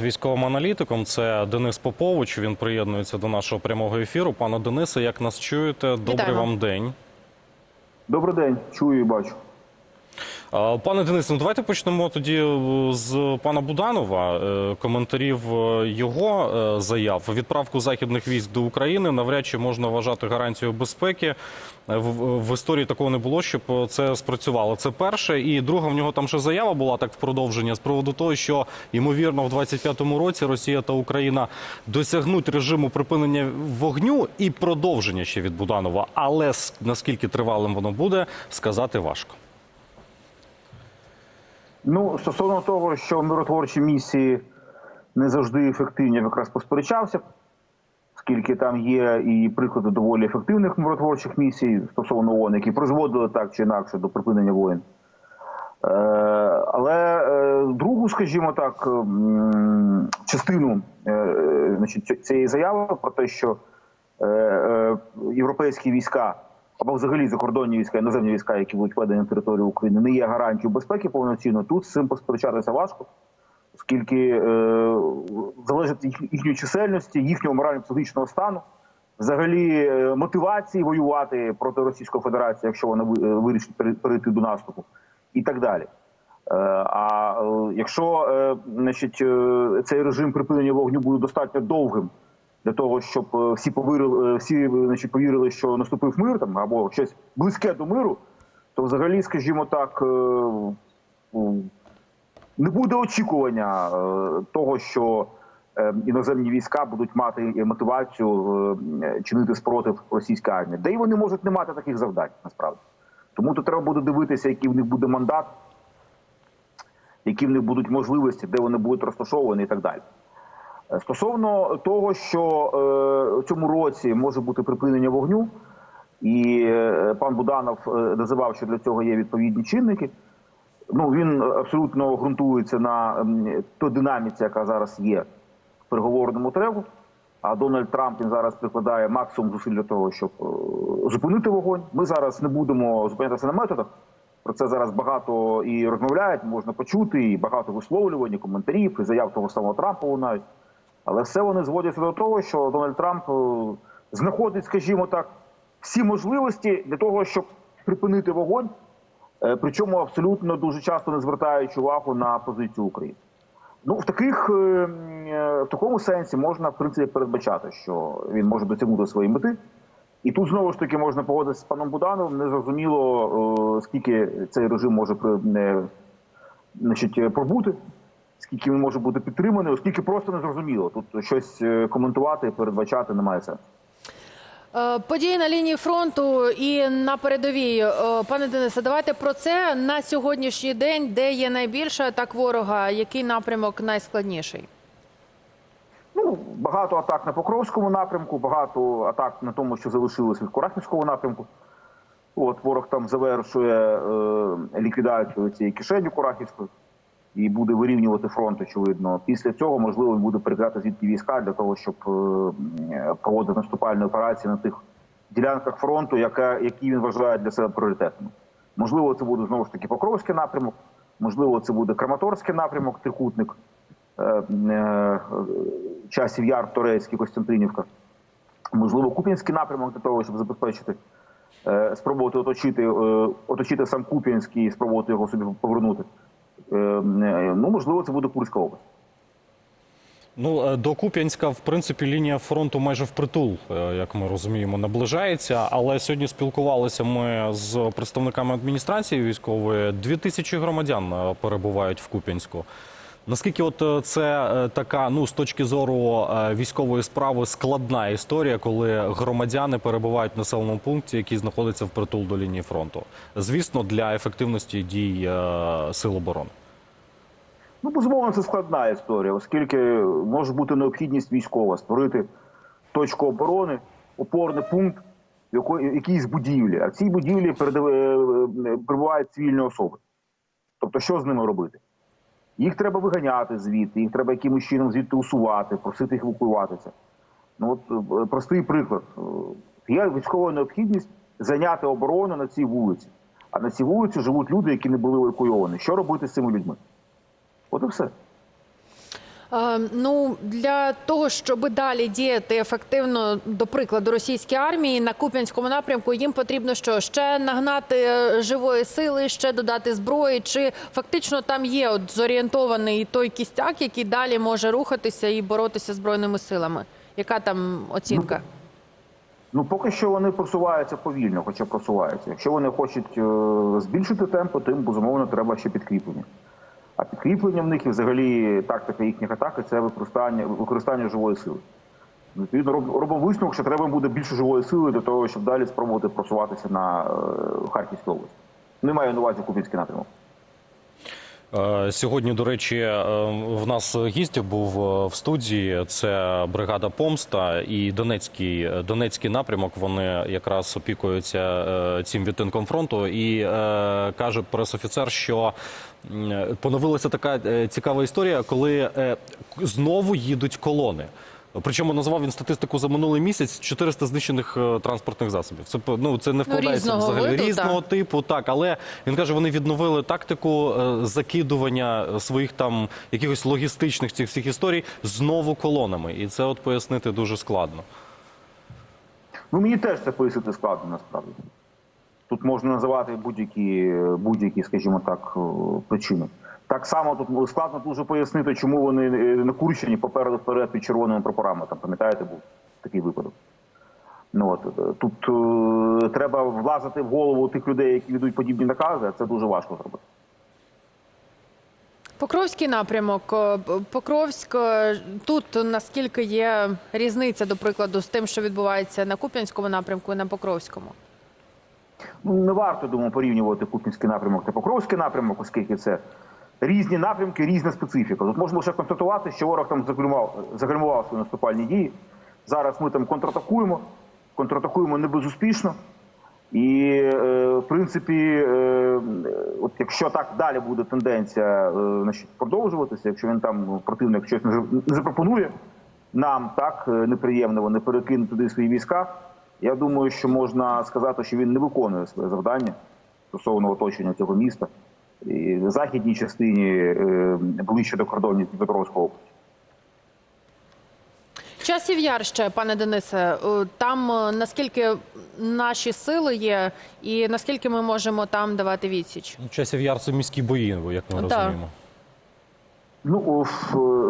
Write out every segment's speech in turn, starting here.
Військовим аналітиком це Денис Попович. Він приєднується до нашого прямого ефіру. Пане Денисе, як нас чуєте, добрий Вітаємо. вам день. Добрий день, чую і бачу. Пане Денисе, ну давайте почнемо тоді е, з пана Буданова. е, Коментарів е, його заяв. Відправку західних військ до України навряд чи можна вважати гарантією безпеки. В, історії такого не було, щоб це спрацювало. Це перше. І друга в нього там ще заява була так в продовження з приводу того, що ймовірно в 25-му році Росія та Україна досягнуть режиму припинення вогню і продовження ще від Буданова. Але наскільки тривалим воно буде, сказати важко. Ну, стосовно того, що миротворчі місії не завжди ефективні, я якраз посперечався, оскільки там є і приклади доволі ефективних миротворчих місій стосовно ООН, які призводили так чи інакше до припинення воєн. Е, але е, другу, скажімо так, частину е, значить, цієї заяви про те, що європейські війська або взагалі закордонні війська, іноземні війська, які будуть введені на територію України, не є гарантією безпеки повноцінно. Тут з цим посперечатися важко, оскільки е, залежить від їх- їхньої чисельності, їхнього морально-психологічного стану, взагалі е, мотивації воювати проти Російської Федерації, якщо вона е, вирішить перейти до наступу, і так далі. Е, А е, якщо значить, цей режим припинення вогню буде достатньо довгим для того, щоб е, всі повірили, е, всі е, значить, повірили, що наступив мир там або щось близьке до миру, то взагалі, скажімо так, не буде очікування того, що іноземні війська будуть мати мотивацію чинити спротив російській армії. Де й вони можуть не мати таких завдань насправді. Тому тут треба буде дивитися, який в них буде мандат, які в них будуть можливості, де вони будуть розташовані і так далі. Стосовно того, що е, у цьому році може бути припинення вогню, і е, пан Буданов е, називав, що для цього є відповідні чинники. Ну він абсолютно ґрунтується на той динаміці, яка зараз є в переговорному треву. А Дональд Трамп він зараз прикладає максимум зусиль для того, щоб зупинити вогонь. Ми зараз не будемо зупинятися на методах. Про це зараз багато і розмовляють, можна почути, і багато висловлювань, і коментарів, і заяв того самого Трампа лунають. Але все вони зводяться до того, що Дональд Трамп е, знаходить, скажімо так, всі можливості для того, щоб припинити вогонь, е, причому абсолютно дуже часто не звертаючи увагу на позицію України. Ну, в таких е, в такому сенсі можна в принципі передбачати, що він може досягнути своєї мети. І тут знову ж таки можна погодитися з паном Будановим. Незрозуміло, скільки цей режим може значить, пробути, скільки він може бути підтриманий, оскільки просто незрозуміло. Тут щось е, коментувати, передбачати немає сенсу. Е, Події на лінії фронту і на передовій. Е, Пане Денисе, давайте про це на сьогоднішній день, де є найбільша атак ворога, який напрямок найскладніший? Ну, багато атак на Покровському напрямку, багато атак на тому, що залишилось від Курахівського напрямку. От ворог там завершує е, ліквідацію цієї кишені Курахівської і буде вирівнювати фронт, очевидно. Після цього, можливо, буде перекидати звідти війська для того, щоб е, проводити наступальні операції на тих ділянках фронту, яка, які він вважає для себе пріоритетними. Можливо, це буде знову ж таки Покровський напрямок, можливо, це буде Краматорський напрямок, трикутник, е, е, часів Яр, Торецький, Костянтинівка. Можливо, Куп'янський напрямок для того, щоб забезпечити, спробувати оточити, оточити сам Куп'янський і спробувати його собі повернути. Е, Ну, можливо, це буде Курська область. Ну е, до Куп'янська, в принципі, лінія фронту майже впритул, е, як ми розуміємо, наближається. Але сьогодні спілкувалися ми з представниками адміністрації військової. Дві тисячі громадян перебувають в Куп'янську. Наскільки от е, це е, така, ну з точки зору е, військової справи, складна історія, коли громадяни перебувають в населеному пункті, який знаходиться впритул до лінії фронту? Звісно, для ефективності дій сил оборони. Ну, безумовно, це складна історія, оскільки може бути необхідність військова створити точку оборони, опорний пункт в якої- якійсь будівлі. А в цій будівлі перебувають цивільні особи. Тобто, що з ними робити? Їх треба виганяти звідти, їх треба якимось чином звідти усувати, просити їх евакуюватися. Ну от е, простий приклад. Е, Є військова необхідність зайняти оборону на цій вулиці. А на цій вулиці живуть люди, які не були евакуйовані. Що робити з цими людьми? От і все. Е, Ну для того, щоб далі діяти ефективно, до прикладу, російській армії на Куп'янському напрямку, їм потрібно що ще нагнати е, живої сили, ще додати зброї. Чи фактично там є от зорієнтований той кістяк, який далі може рухатися і боротися збройними силами? Яка там оцінка? Ну, поки що вони просуваються повільно, хоча просуваються. Якщо вони хочуть е, збільшити темпи, то їм безумовно треба ще підкріплення. А підкріплення в них і взагалі тактика їхніх атак це використання, використання живої сили. Відповідно, роб- робимо висновок, що треба буде більше живої сили для того, щоб далі спробувати просуватися на е, Харківську область. Не маю на увазі Купінський напрямок. Е, Сьогодні, до речі, е, в нас гість був е, в студії. Це бригада Помста і Донецький Донецький напрямок. Вони якраз опікуються цим відтинком фронту. І каже пресофіцер, що поновилася така цікава історія, коли знову їдуть колони. Причому назвав він статистику за минулий місяць 400 знищених е, транспортних засобів. Це ну це не вкладається різного взагалі виду, різного так. типу, так, але він каже, вони відновили тактику е, закидування своїх там якихось логістичних цих всіх історій знову колонами, і це от пояснити дуже складно. Ну мені теж це пояснити складно насправді. Тут можна називати будь-які, будь-які, скажімо так, е, причини. Так само тут складно дуже пояснити, чому вони е, на Курщині попереду вперед під червоними прапорами. Там пам'ятаєте, був такий випадок. Ну от е, тут е, треба влазити в голову тих людей, які ведуть подібні накази, а це дуже важко зробити. Покровський напрямок. Е, Покровськ тут наскільки є різниця, до прикладу, з тим, що відбувається на Куп'янському напрямку і на Покровському? Ну, не варто думаю, порівнювати Купінський напрямок та Покровський напрямок, оскільки це різні напрямки, різна специфіка. Тут можна лише констатувати, що ворог там загальмував, свої наступальні дії. Зараз ми там контратакуємо, контратакуємо не безуспішно. І, е, в принципі, е, от якщо так далі буде тенденція е, значить, продовжуватися, якщо він там ну, противник щось не запропонує нам так неприємного, не перекине туди свої війська, я думаю, що можна сказати, що він не виконує своє завдання стосовно оточення цього міста в західній частині е, ближче до кордонів Дніпропетровської області. Часів яр ще, пане Денисе, е, там е, наскільки наші сили є, і наскільки ми можемо там давати відсіч? Часів яр це міські бої, як ми Так. розуміємо. Ну,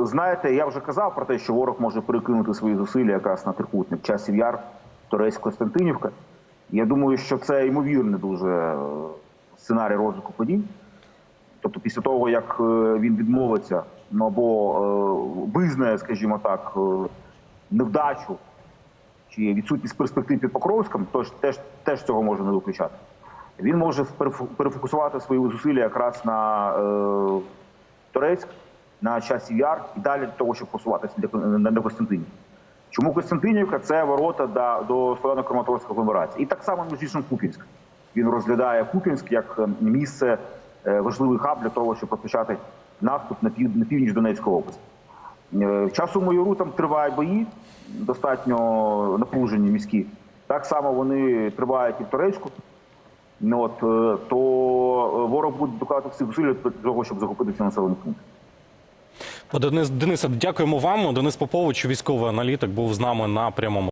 знаєте, я вже казав про те, що ворог може перекинути свої зусилля якраз на трикутник часів яр, Торецьк, Костянтинівка. Я думаю, що це ймовірний дуже сценарій розвитку подій. Тобто, після того, як е, він відмовиться, ну або е, визнає, скажімо так, е, невдачу чи відсутність перспектив під Покровськом, то ж теж, теж цього може не виключати. Він може перефокусувати свої зусилля якраз на е, Торецьк, на часів яр і далі для того, щоб посуватися для- на, на Костянтинів. Чому Костянтинівка це ворота до, до Слов'яно-Краматорської агломерації. І так само між іншим Купінськ. Він розглядає Купінськ як місце, важливий хаб для того, щоб розпочати наступ на, пів, на північ Донецької області. Е, В часу майору там тривають бої, достатньо напружені міські. Так само вони тривають і в Торецьку. Ну, от, е, то е, ворог буде докладати всіх зусиль для того, щоб захопити ці населені пункти. Денис Денисе, дякуємо вам. Денис Попович, військовий аналітик, був з нами на прямому.